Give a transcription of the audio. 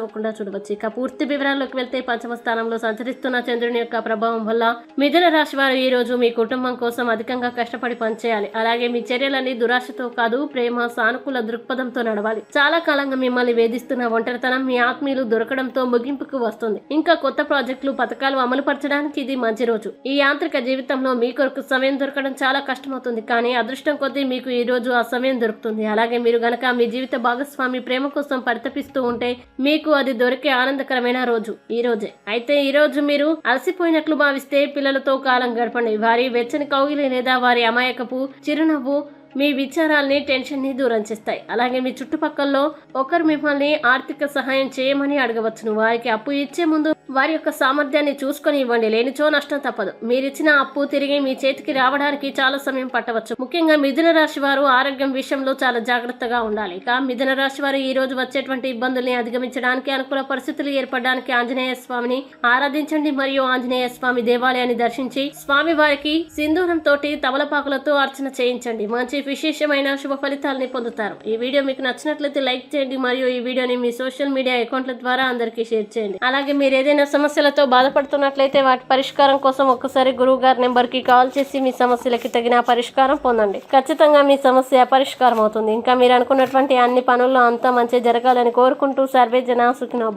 అవ్వకుండా చూడవచ్చు. ఇక పూర్తి వివరాల్లోకి వెళ్తే పంచమ స్థానంలో సంచరిస్తున్న చంద్రుని యొక్క ప్రభావం వల్ల మిథున రాశి వారు ఈ రోజు మీ కుటుంబం కోసం అధికంగా కష్టపడి పనిచేయాలి. అలాగే మీ చర్యలన్నీ దురాశతో కాదు ప్రేమ సానుకూల దృక్పథంతో నడవాలి. చాలా కాలంగా మిమ్మల్ని వేధిస్తున్న ఒంటరితనం మీ ఆత్మీయులు దొరకడంతో ముగింపుకు వస్తుంది. ఇంకా కొత్త ప్రాజెక్టులు పథకాలు అమలు పరచడానికి ఇది మంచి రోజు. ఈ యాంత్రిక జీవితంలో మీ కొరకు సమయం దొరకడం చాలా కష్టమవుతుంది. కానీ అదృష్టం కొద్దీ మీకు ఈ రోజు ఆ సమయం దొరుకుతుంది. అలాగే మీరు గనక మీ జీవిత భాగస్వామి ప్రేమ కోసం పరితపిస్తూ ఉంటే మీకు అది దొరికే ఆనందకరమైన రోజు ఈ రోజే. అయితే ఈ రోజు మీరు అలసిపోయినట్లు భావిస్తే పిల్లలతో కాలం గడపండి. వారి వెచ్చని కౌగిలి లేదా వారి అమాయకపు చిరునవ్వు మీ విచారాల్ని టెన్షన్ని దూరం చేస్తాయి. అలాగే మీ చుట్టుపక్కల్లో ఒకరు మిమ్మల్ని ఆర్థిక సహాయం చేయమని అడగవచ్చును. వారికి అప్పు ఇచ్చే ముందు వారి యొక్క సామర్థ్యాన్ని చూసుకొని ఇవ్వండి. లేనిచో నష్టం తప్పదు. మీరిచ్చిన అప్పు తిరిగి మీ చేతికి రావడానికి చాలా సమయం పట్టవచ్చు. ముఖ్యంగా మిథున రాశి వారు ఆరోగ్యం విషయంలో చాలా జాగ్రత్తగా ఉండాలి. ఇక మిథున రాశి వారు ఈ రోజు వచ్చేటువంటి ఇబ్బందుల్ని అధిగమించడానికి అనుకూల పరిస్థితులు ఏర్పడడానికి ఆంజనేయ స్వామిని ఆరాధించండి. మరియు ఆంజనేయ స్వామి దేవాలయాన్ని దర్శించి స్వామి వారికి సింధూరం తోటి తమలపాకులతో అర్చన చేయించండి. మంచి విశేషమైన శుభ ఫలితాలని పొందుతారు. ఈ వీడియో మీకు నచ్చినట్లయితే లైక్ చేయండి. మరియు ఈ వీడియోని మీ సోషల్ మీడియా అకౌంట్ల ద్వారా అందరికీ షేర్ చేయండి. అలాగే మీరు ఏదైనా సమస్యలతో బాధపడుతున్నట్లయితే వాటి పరిష్కారం కోసం ఒక్కసారి గురువు గారి నెంబర్కి కాల్ చేసి మీ సమస్యలకి తగిన పరిష్కారం పొందండి. ఖచ్చితంగా మీ సమస్య పరిష్కారం అవుతుంది. ఇంకా మీరు అనుకున్నటువంటి అన్ని పనుల్లో అంతా మంచి జరగాలని కోరుకుంటూ సర్వే జన సుఖినో